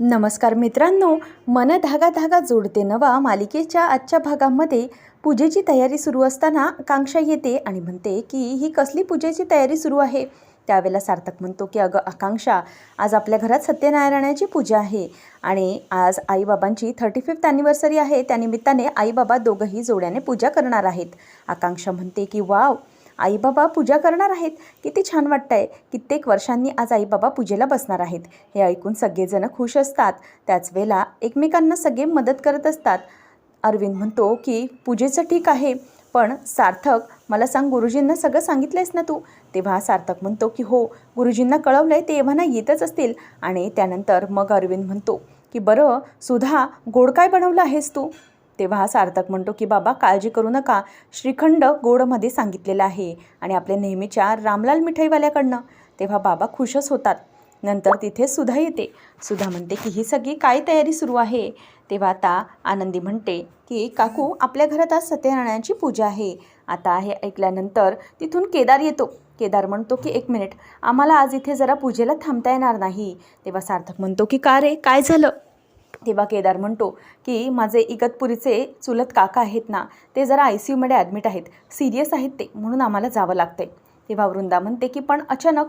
नमस्कार मित्रांनो मन धागा धागा जोडते नवा मालिकेच्या आजच्या भागामध्ये. पूजेची तयारी सुरू असताना आकांक्षा येते आणि म्हणते की ही कसली पूजेची तयारी सुरू आहे? त्यावेळेला सार्थक म्हणतो की अगं आकांक्षा आज आपल्या घरात सत्यनारायणाची पूजा आहे आणि आज आईबाबांची थर्टी फिफ्थ ॲनिव्हर्सरी आहे त्यानिमित्ताने आईबाबा दोघंही जोड्याने पूजा करणार आहेत. आकांक्षा म्हणते की वाव आईबाबा पूजा करणार आहेत. किती छान वाटतं आहे कित्येक वर्षांनी आज आईबाबा पूजेला बसणार आहेत. हे ऐकून सगळेजण खुश असतात. त्याच वेळेला एकमेकांना सगळे मदत करत असतात. अरविंद म्हणतो की पूजेचं ठीक आहे पण सार्थक मला सांग गुरुजींना सगळं सांगितलंयस ना तू? तेव्हा सार्थक म्हणतो की हो गुरुजींना कळवलं आहे ते एव्हाना येतच असतील. आणि त्यानंतर मग अरविंद म्हणतो की बरं सुधा गोड काय बनवलं आहेस तू? तेव्हा सार्थक म्हणतो की बाबा काळजी करू नका. श्रीखंड गोडमध्ये सांगितलेलं आहे आणि आपल्या नेहमीच्या रामलाल मिठाईवाल्याकडनं. तेव्हा बाबा खुशच होतात. नंतर तिथे सुधा येते. सुधा म्हणते की ही सगळी काय तयारी सुरू आहे? तेव्हा आता आनंदी म्हणते की काकू आपल्या घरात आज सत्यनारायणाची पूजा आहे. आता हे ऐकल्यानंतर तिथून केदार येतो. केदार म्हणतो की एक मिनिट. आम्हाला आज इथे जरा पूजेला थांबता येणार नाही. तेव्हा सार्थक म्हणतो की का रे? काय झालं? तेव्हा केदार म्हणतो की माझे इगतपुरीचे चुलत काका आहेत ना ते जरा आय सी यूमध्ये ॲडमिट आहेत सिरियस आहेत ते म्हणून आम्हाला जावं लागते तेव्हा वृंदा म्हणते की पण अचानक?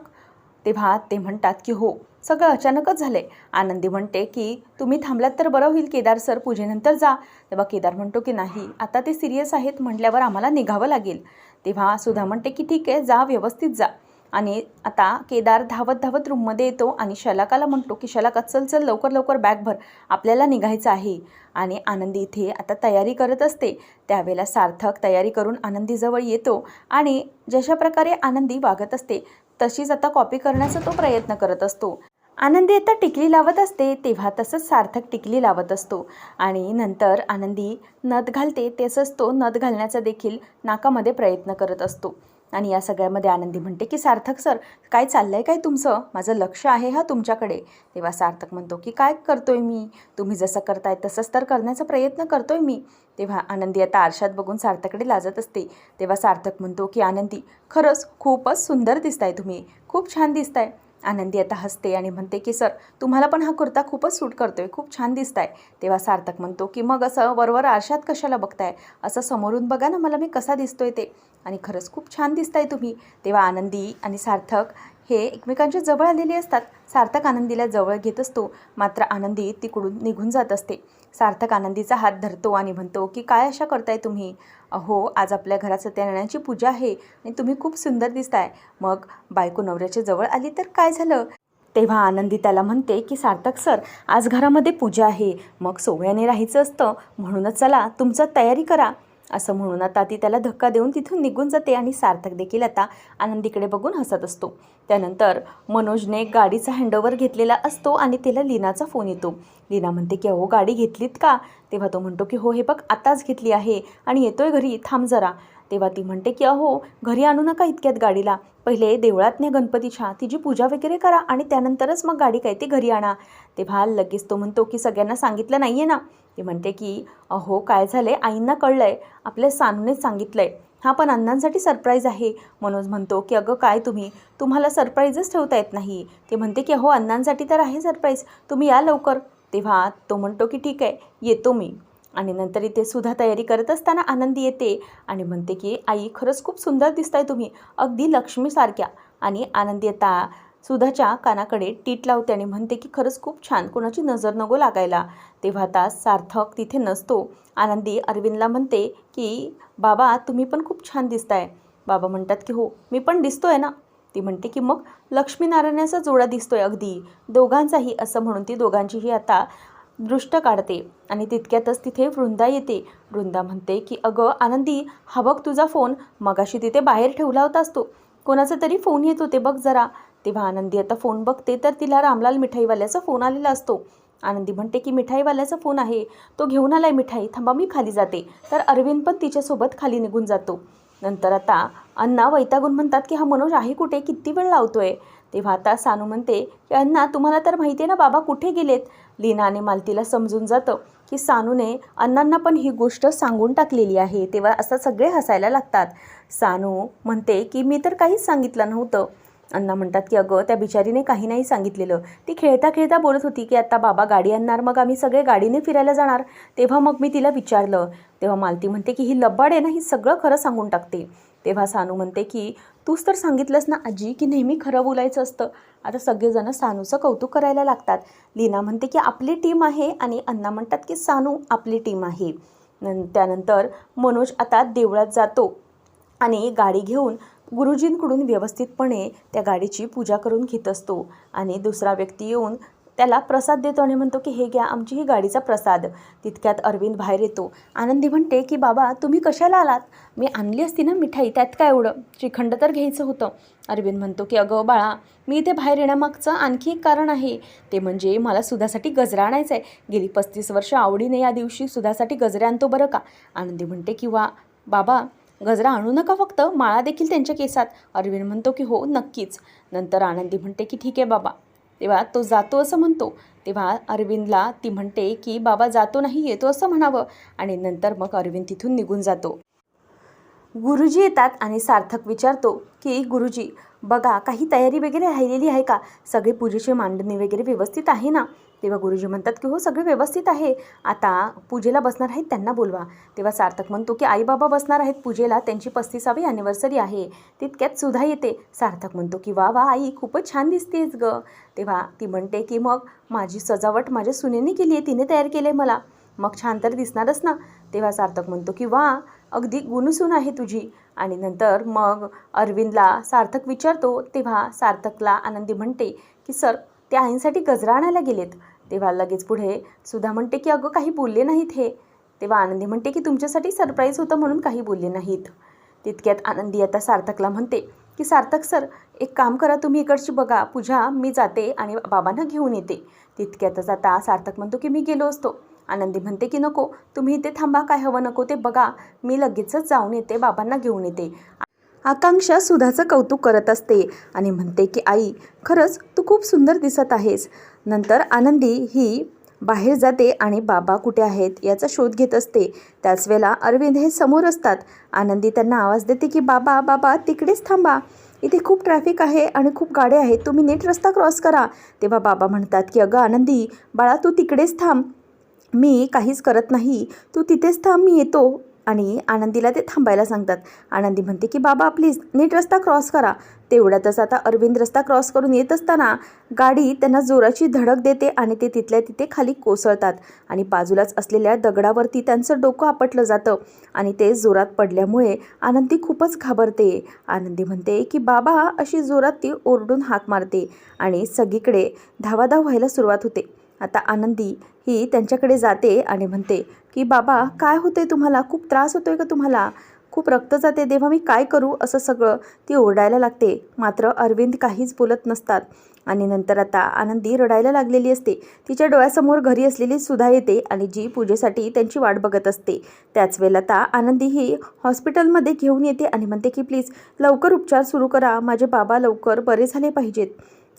तेव्हा ते म्हणतात की हो सगळं अचानकच झालं आहे आनंदी म्हणते की तुम्ही थांबलात तर बरं होईल केदार सर पूजेनंतर जा. तेव्हा केदार म्हणतो की नाही आता ते सिरियस आहेत म्हटल्यावर आम्हाला निघावं लागेल. तेव्हा सुधा म्हणते की ठीक आहे जा व्यवस्थित जा. आणि आता केदार धावत धावत रूममध्ये येतो आणि शलाकाला म्हणतो की शलाका चल चल लवकर लवकर बॅग भर. आपल्याला निघायचं आहे. आणि आनंदी इथे आता तयारी करत असते. त्यावेळेला सार्थक तयारी करून आनंदीजवळ येतो आणि जशा प्रकारे आनंदी वागत असते तशीच आता कॉपी करण्याचा तो प्रयत्न करत असतो. आनंदी आता टिकली लावत असते तेव्हा तसंच सार्थक टिकली लावत असतो. आणि नंतर आनंदी नथ घालते तसंच तो नथ घालण्याचा देखील नाकामध्ये प्रयत्न करत असतो. आणि या सगळ्यामध्ये आनंदी म्हणते की सार्थक सर काय चाललं आहे काय तुमचं? माझं लक्ष आहे हा तुमच्याकडे. तेव्हा सार्थक म्हणतो की काय करतोय मी? तुम्ही जसं करताय तसंच तर करण्याचा प्रयत्न करतोय मी. तेव्हा आनंदी आता आरशात बघून सार्थकडे लाजत असते. तेव्हा सार्थक म्हणतो की आनंदी खरंच खूपच सुंदर दिसताय तुम्ही. खूप छान दिसताय. आनंदी आता हसते आणि म्हणते की सर तुम्हाला पण हा कुर्ता खूपच सूट करतोय खूप छान दिसताय. तेव्हा सार्थक म्हणतो की मग असं वरवर आरशात कशाला बघताय? असं समोरून बघा ना मला मी कसा दिसतोय ते. आणि खरंच खूप छान दिसताय तुम्ही. तेव्हा आनंदी आणि सार्थक हे एकमेकांच्या जवळ आलेले असतात. सार्थक आनंदीला जवळ घेत असतो. मात्र आनंदी तिकडून निघून जात असते. सार्थक आनंदीचा हात धरतो आणि म्हणतो की काय अशा करताय तुम्ही? अहो आज आपल्या घरात सत्यनारायणाची पूजा आहे आणि तुम्ही खूप सुंदर दिसताय. मग बायको नवऱ्याच्या जवळ आली तर काय झालं? तेव्हा आनंदी त्याला म्हणते की सार्थक सर आज घरामध्ये पूजा आहे. मग सोहळ्याने राहायचं असतं. म्हणूनच चला तुमचं तयारी करा. असं म्हणून आता ती त्याला धक्का देऊन तिथून निघून जाते आणि सार्थक देखील आता आनंदीकडे बघून हसत असतो. त्यानंतर मनोजने गाडीचा हँडओव्हर घेतलेला असतो आणि त्याला लीनाचा फोन येतो. लीना म्हणते की अहो गाडी घेतलीत का? तेव्हा तो म्हणतो की हो हे बघ आताच घेतली आहे आणि येतोय घरी थांब जरा. तेव्हा ती म्हणते की अहो घरी आणू नका इतक्यात गाडीला. पहिले देवळात न्या गणपतीच्या. तिची पूजा वगैरे करा आणि त्यानंतरच मग गाडी काय ते घरी आणा. तेव्हा लगेच तो म्हणतो की सगळ्यांना सांगितलं नाही आहे ना. ती म्हणते की अहो काय झालं आईंना कळलं आहे आपल्या सानूनेच सांगितलं आहे हा पण अण्णांसाठी सरप्राईज आहे. मनोज म्हणतो की अगं काय तुम्ही? तुम्हाला सरप्राईजच ठेवता येत नाही. ते म्हणते की अहो अण्णांसाठी तर आहे सरप्राईज. तुम्ही या लवकर. तेव्हा तो म्हणतो की ठीक आहे. येतो मी. आणि नंतर इथे सुद्धा तयारी करत असताना आनंदी येते आणि म्हणते की आई खरंच खूप सुंदर दिसताय तुम्ही. अगदी लक्ष्मीसारख्या. आणि आनंदी येता सुधाच्या कानाकडे टीट लावते आणि म्हणते की खरंच खूप छान. कोणाची नजर नको लागायला. तेव्हा आता सार्थक तिथे नसतो. आनंदी अरविंदला म्हणते की बाबा तुम्ही पण खूप छान दिसताय. बाबा म्हणतात की हो मी पण दिसतोय ना. ती म्हणते की मग लक्ष्मीनारायणाचा जोडा दिसतोय अगदी. दोघांचाही. असं म्हणून ती दोघांचीही आता दृष्ट काढते आणि तितक्यातच तिथे वृंदा येते. वृंदा म्हणते की अगं आनंदी हा बघ तुझा फोन. मगाशी तिथे बाहेर ठेवला होतास तो. कोणाचा तरी फोन येत होते बघ जरा. तेव्हा आनंदी आता फोन बघते तर तिला रामलाल मिठाईवाल्याचा फोन आलेला असतो. आनंदी म्हणते की मिठाईवाल्याचा फोन आहे. तो घेऊन आलाय मिठाई. थांबा मी खाली जाते. तर अरविंद पण तिच्यासोबत खाली निघून जातो. नंतर आता अण्णा वैतागून म्हणतात की हा मनोज आहे कुठे? किती वेळ लावतोय? तेव्हा आता सानू म्हणते की अण्णा तुम्हाला तर माहिती आहे ना बाबा कुठे गेलेत? लीना आणि मालतीला समजून जातं की सानूने अण्णांना पण ही गोष्ट सांगून टाकलेली आहे तेव्हा असं सगळे हसायला लागतात. सानू म्हणते की मी तर काहीच सांगितलं नव्हतं. अण्णा म्हणतात की अगं त्या बिचारीने काही नाही सांगितलेलं. ती खेळता खेळता बोलत होती की आता बाबा गाडी आणणार मग आम्ही सगळे गाडीने फिरायला जाणार. तेव्हा मग मी तिला विचारलं तेव्हा मालती म्हणते की ही लब्बाड आहे ना ही सगळं खरं सांगून टाकते. तेव्हा सानू म्हणते की तूच तर सांगितलंस ना आजी की नेहमी खरं बोलायचं असतं. आता सगळेजण सानूचं कौतुक करायला लागतात. लीना म्हणते की आपली टीम आहे आणि अण्णा म्हणतात की सानू आपली टीम आहे. न त्यानंतर मनोज आता देवळात जातो आणि गाडी घेऊन गुरुजींकडून व्यवस्थितपणे त्या गाडीची पूजा करून घेत असतो आणि दुसरा व्यक्ती येऊन त्याला प्रसाद देतो आणि म्हणतो की हे घ्या आमची ही गाडीचा प्रसाद. तितक्यात अरविंद बाहेर येतो. आनंदी म्हणते की बाबा तुम्ही कशाला आलात? मी आणली असती ना मिठाई त्यात काय एवढं? श्रीखंड तर घ्यायचं होतं. अरविंद म्हणतो की अगं बाळा मी इथे बाहेर येण्यामागचं आणखी एक कारण आहे. ते म्हणजे मला सुधासाठी गजरा आणायचा आहे गेली पस्तीस वर्ष आवडीने या दिवशी सुधासाठी गजरे आणतो बरं का? आनंदी म्हणते की वा बाबा गजरा आणू नका फक्त माळा देखील त्यांच्या केसात. अरविंद म्हणतो की हो नक्कीच. नंतर आनंदी म्हणते की ठीक आहे बाबा. तेव्हा तो जातो असं म्हणतो. तेव्हा अरविंदला ती म्हणते की बाबा जातो नाही येतो असं म्हणावं. आणि नंतर मग अरविंद तिथून निघून जातो. गुरुजी येतात आणि सार्थक विचारतो की गुरुजी बघा काही तयारी वगैरे राहिलेली आहे का? सगळी पूजेची मांडणी वगैरे व्यवस्थित आहे ना? तेव्हा गुरुजी म्हणतात की हो सगळे व्यवस्थित आहे. आता पूजेला बसणार आहेत त्यांना बोलवा. तेव्हा सार्थक म्हणतो की आई बाबा बसणार आहेत पूजेला त्यांची पस्तीसावी ॲनिव्हर्सरी आहे. तितक्यात सुद्धा येते. सार्थक म्हणतो की वा वा आई खूपच छान दिसतेस ग. तेव्हा ती म्हणते की मग माझी सजावट माझ्या सुनेने केली आहे तिने तयार केले मला. मग छान तर दिसणारच ना. तेव्हा सार्थक म्हणतो की वा अगदी गुणसून आहे तुझी. आणि नंतर मग अरविंदला सार्थक विचारतो. तेव्हा सार्थकला आनंदी म्हणते की सर ते आईंसाठी गजरा आणायला गेलेत. तेव्हा लगेच पुढे सुधा म्हणते की अगं काही बोलले नाहीत हे. तेव्हा आनंदी म्हणते की तुमच्यासाठी सरप्राईज होतं म्हणून काही बोलले नाहीत. तितक्यात आनंदी आता सार्थकला म्हणते की सार्थक सर एक काम करा तुम्ही इकडची बघा. पूजा मी जाते आणि बाबांना घेऊन येते. तितक्यातच आता सार्थक म्हणतो की मी गेलो असतो. आनंदी म्हणते की नको. तुम्ही इथे थांबा. काय हवं नको ते बघा. मी लगेचच जाऊन येते. बाबांना घेऊन येते. आकांक्षा सुधाचं कौतुक करत असते आणि म्हणते की आई खरंच तू खूप सुंदर दिसत आहेस. नंतर आनंदी ही बाहेर जाते आणि बाबा कुठे आहेत याचा शोध घेत असते. त्याच वेळेला अरविंद हे समोर असतात. आनंदी त्यांना आवाज देते की बाबा बाबा तिकडेच थांबा. इथे खूप ट्रॅफिक आहे आणि खूप गाड्या आहेत. तुम्ही नीट रस्ता क्रॉस करा. तेव्हा बाबा म्हणतात की अगं आनंदी बाळा तू तिकडेच थांब. मी काहीच करत नाही. तू तिथेच थांब मी येतो. आणि आनंदीला ते थांबायला सांगतात. आनंदी म्हणते की बाबा प्लीज नीट रस्ता क्रॉस करा. तेवढ्यातच आता अरविंद रस्ता क्रॉस करून येत असताना गाडी त्यांना जोराची धडक देते आणि ते तिथल्या तिथे खाली कोसळतात आणि बाजूलाच असलेल्या दगडावरती त्यांचं डोकं आपटलं जातं आणि ते जोरात पडल्यामुळे आनंदी खूपच घाबरते. आनंदी म्हणते की बाबा अशी जोरात ती ओरडून हाक मारते आणि सगळीकडे धावाधाव व्हायला सुरुवात होते. आता आनंदी ही त्यांच्याकडे जाते आणि म्हणते की बाबा काय होते तुम्हाला? खूप त्रास होतोय का तुम्हाला? खूप रक्त जाते तेव्हा मी काय करू? असं सगळं ती ओरडायला लागते. मात्र अरविंद काहीच बोलत नसतात. आणि नंतर आता आनंदी रडायला लागलेली असते. तिच्या डोळ्यासमोर घरी असलेली सुधा येते आणि जी पूजेसाठी त्यांची वाट बघत असते. त्याच वेळेला आता आनंदी ही हॉस्पिटलमध्ये घेऊन येते आणि म्हणते की प्लीज लवकर उपचार सुरू करा. माझे बाबा लवकर बरे झाले पाहिजेत.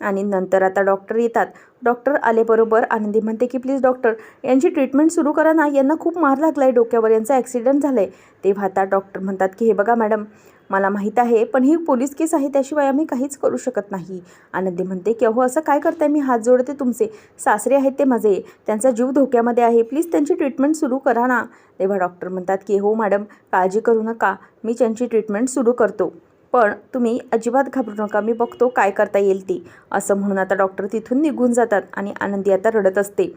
आणि नंतर आता डॉक्टर येतात. डॉक्टर आलेबरोबर आनंदी म्हणते की प्लीज डॉक्टर यांची ट्रीटमेंट सुरू करा ना. यांना खूप मार लागला आहे डोक्यावर. यांचा ॲक्सिडेंट झाला आहे तेव्हा आता डॉक्टर म्हणतात की हे बघा मॅडम मला माहीत आहे पण ही पोलीस केस आहे. त्याशिवाय आम्ही काहीच करू शकत नाही. आनंदी म्हणते की अहो असं काय करताय? मी हात जोडते तुमचे. सासरे आहेत ते माझे. त्यांचा जीव धोक्यामध्ये आहे. प्लीज त्यांची ट्रीटमेंट सुरू करा ना. तेव्हा डॉक्टर म्हणतात की हो मॅडम काळजी करू नका. मी त्यांची ट्रीटमेंट सुरू करतो. पण तुम्ही अजिबात घाबरू नका मी बघतो काय करता येईल ती. असं म्हणून आता डॉक्टर तिथून निघून जातात आणि आनंदी आता रडत असते.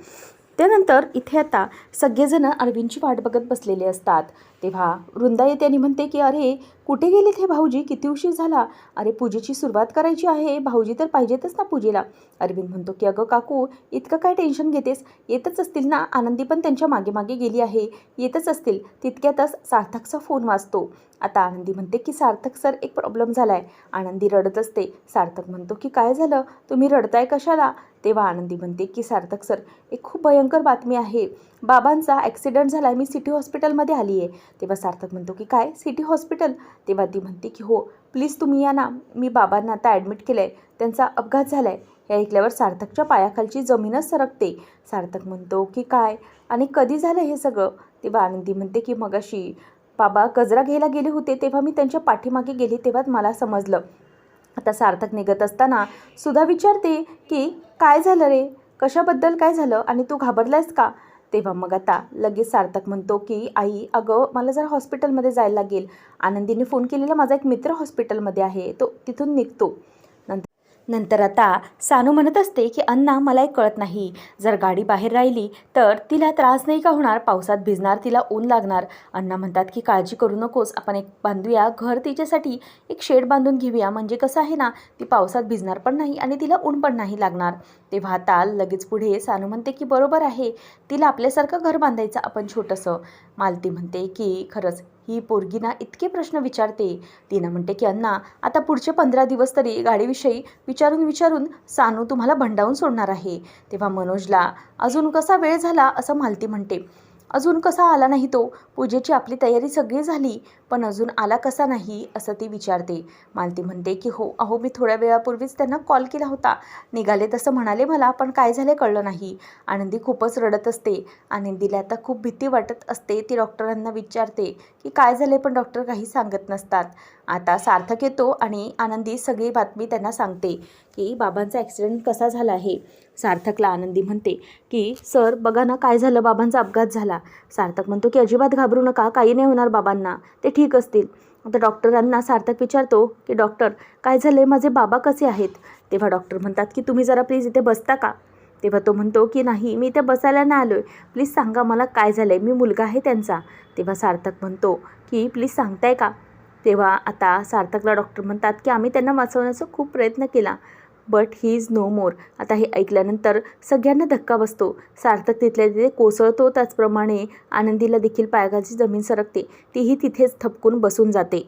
त्यानंतर इथे आता सगळेजण अरविंदची वाट बघत बसलेले असतात. तेव्हा वृंदा येते आणि म्हणते की अरे कुठे गेलेत हे भाऊजी? किती उशीर झाला? अरे पूजेची सुरुवात करायची आहे. भाऊजी तर पाहिजेतच ना पूजेला. अरविंद म्हणतो की अगं काकू इतकं काय टेन्शन घेतेस? येतच असतील ना? आनंदी पण त्यांच्या मागे मागे गेली आहे. येतच असतील. तितक्यातच सार्थकचा फोन वाजतो. आता आनंदी म्हणते की सार्थक सर एक प्रॉब्लेम झाला आहे आनंदी रडत असते. सार्थक म्हणतो की काय झालं? तुम्ही रडताय कशाला? तेव्हा आनंदी म्हणते की सार्थक सर एक खूप भयंकर बातमी आहे. बाबांचा ॲक्सिडेंट झाला आहे मी सिटी हॉस्पिटलमध्ये आली आहे तेव्हा सार्थक म्हणतो की काय? सिटी हॉस्पिटल तेव्हा ती म्हणते की हो प्लीज तुम्ही या ना. मी बाबांना आता ॲडमिट केलं आहे त्यांचा अपघात झाला आहे हे ऐकल्यावर सार्थकच्या पायाखालची जमीनच सरकते. सार्थक म्हणतो की काय? आणि कधी झालं हे सगळं? तेव्हा आनंदी म्हणते की मगाशी बाबा कजरा घ्यायला गेले होते तेव्हा मी त्यांच्या पाठीमागे गेली तेव्हा मला समजलं. आता सार्थक निघत असताना सुद्धा विचारते की काय झालं रे? कशाबद्दल काय झालं? आणि तू घाबरलायस का? तेव्हा मग आता लगेच सार्थक म्हणतो की आई अगं मला जरा हॉस्पिटलमध्ये जायला लागेल. आनंदीने फोन केलेला. माझा एक मित्र हॉस्पिटलमध्ये आहे. तो तिथून निघतो. नंतर आता सानू म्हणत असते की अण्णा मला एक कळत नाही. जर गाडी बाहेर राहिली तर तिला त्रास नाही का होणार? पावसात भिजणार तिला ऊन लागणार. अण्णा म्हणतात की काळजी करू नकोस. आपण एक बांधूया. घर तिच्यासाठी एक शेड बांधून घेऊया. म्हणजे कसं आहे ना ती पावसात भिजणार पण नाही आणि तिला ऊन पण नाही लागणार. तेव्हा आता लगेच पुढे सानू म्हणते की बरोबर आहे. तिला आपल्यासारखं घर बांधायचं आपण छोटंसं. मालती म्हणते की खरंच ही पोरगी ना इतके प्रश्न विचारते. तिनं म्हणते की अण्णा आता पुढचे पंधरा दिवस तरी गाडीविषयी विचारून विचारून सानू तुम्हाला भंडावून सोडणार आहे. तेव्हा मनोजला अजून कसा वेळ झाला? असं मालती म्हणते. अजून कसा आला नाही तो? पूजेची आपली तयारी सगळी झाली पण अजून आला कसा नाही असं ती विचारते. मालती म्हणते की हो अहो मी थोड्या वेळापूर्वीच त्यांना कॉल केला होता. निघाले तसं म्हणाले मला पण काय झाले कळलं नाही. आनंदी खूपच रडत असते. आनंदीला आता खूप भीती वाटत असते. ती डॉक्टरांना विचारते की काय झाले पण डॉक्टर काही सांगत नसतात. आता सार्थक येतो आणि आनंदी सगळी बातमी त्यांना सांगते की बाबांचा ॲक्सिडेंट कसा झाला आहे? सार्थकला आनंदी म्हणते की सर बघा ना काय झालं? बाबांचा अपघात झाला. सार्थक म्हणतो की अजिबात घाबरू नका काही नाही होणार बाबांना. ते ठीक असतील. आता डॉक्टरांना सार्थक विचारतो की डॉक्टर काय झाले माझे बाबा कसे आहेत? तेव्हा डॉक्टर म्हणतात की तुम्ही जरा प्लीज इथे बसता का? तेव्हा तो म्हणतो की नाही मी इथे बसायला नाही आलो आहे प्लीज सांगा मला काय झालं आहे मी मुलगा आहे त्यांचा. तेव्हा सार्थक म्हणतो की प्लीज सांगताय का? तेव्हा आता सार्थकला डॉक्टर म्हणतात की आम्ही त्यांना वाचवण्याचा खूप प्रयत्न केला. But he is no more आता हे ऐकल्यानंतर सगळ्यांना धक्का बसतो. सार्थक तिथल्या तिथे कोसळतो. त्याचप्रमाणे आनंदीला देखील पायाखालची जमीन सरकते. तीही तिथेच थपकून बसून जाते.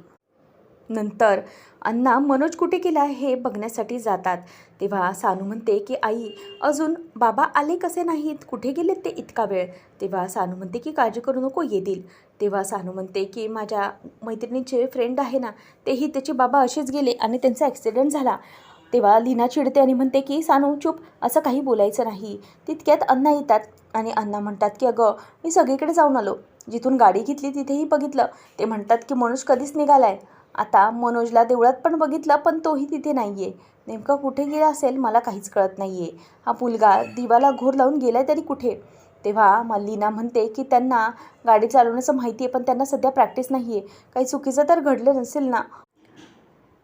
नंतर अण्णा मनोज कुठे गेला हे बघण्यासाठी जातात. तेव्हा सानू म्हणते की आई अजून बाबा आले कसे नाहीत? कुठे गेलेत ते इतका वेळ? तेव्हा सानू म्हणते की काळजी करू नको येतील. तेव्हा सानू म्हणते की माझ्या मैत्रिणीचे फ्रेंड आहे ना तेही त्याचे बाबा असेच गेले आणि त्यांचा ॲक्सिडेंट झाला. तेव्हा लीना चिडते आणि म्हणते की सानू चूप. असं काही बोलायचं नाही. तितक्यात अण्णा येतात आणि अण्णा म्हणतात की अगं मी सगळीकडे जाऊन आलो. जिथून गाडी घेतली तिथेही बघितलं. ते म्हणतात की मनोज कधीच निघालाय. आता मनोजला देवळात पण बघितलं पण तोही तिथे नाही आहे नेमकं कुठे गेला असेल मला काहीच कळत नाही आहे हा मुलगा दिवाला घोर लावून गेलाय तरी कुठे? तेव्हा मल्लीना म्हणते की त्यांना गाडी चालवण्याचं माहिती आहे पण त्यांना सध्या प्रॅक्टिस नाही आहे काही चुकीचं तर घडलं नसेल ना?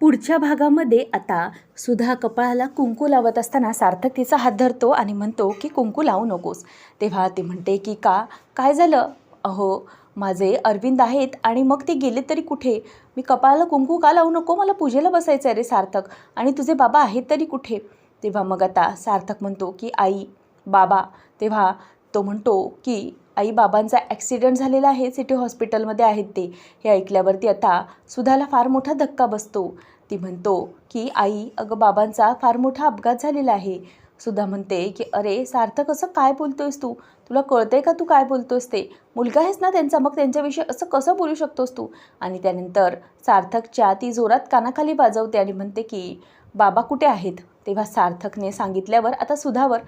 पुढच्या भागामध्ये आता सुधा कपाळाला कुंकू लावत असताना सार्थक तिचा हात धरतो आणि म्हणतो की कुंकू लावू नकोस. तेव्हा ती म्हणते की का? काय झालं? अहो माझे अरविंद आहेत आणि मग ते गेले तरी कुठे? मी कपाळाला कुंकू का लावू नको? मला पूजेला बसायचं आहे रे सार्थक. आणि तुझे बाबा आहेत तरी कुठे? तेव्हा मग आता सार्थक म्हणतो की आई बाबा. तेव्हा तो म्हणतो की आई बाबांचा ॲक्सिडेंट झालेला आहे. सिटी हॉस्पिटलमध्ये आहेत ते. हे ऐकल्यावरती आता सुधाला फार मोठा धक्का बसतो. ती म्हणतो की आई अगं बाबांचा फार मोठा अपघात झालेला आहे. सुद्धा म्हणते की अरे सार्थक असं काय बोलतोयस तू? तुला कळतंय का तू काय बोलतोयस ते? मुलगा आहेस ना त्यांचा मग त्यांच्याविषयी असं कसं बोलू शकतोस तू? आणि त्यानंतर सार्थकच्या ती जोरात कानाखाली वाजवते आणि म्हणते की बाबा कुठे आहेत? तेव्हा सार्थकने सांगितल्यावर आता सुधावर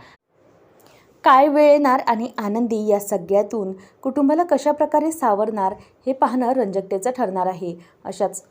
काय वेळ येणार आणि आनंदी या सगळ्यातून कुटुंबाला कशाप्रकारे सावरणार हे पाहणं रंजकतेचं ठरणार आहे. अशाच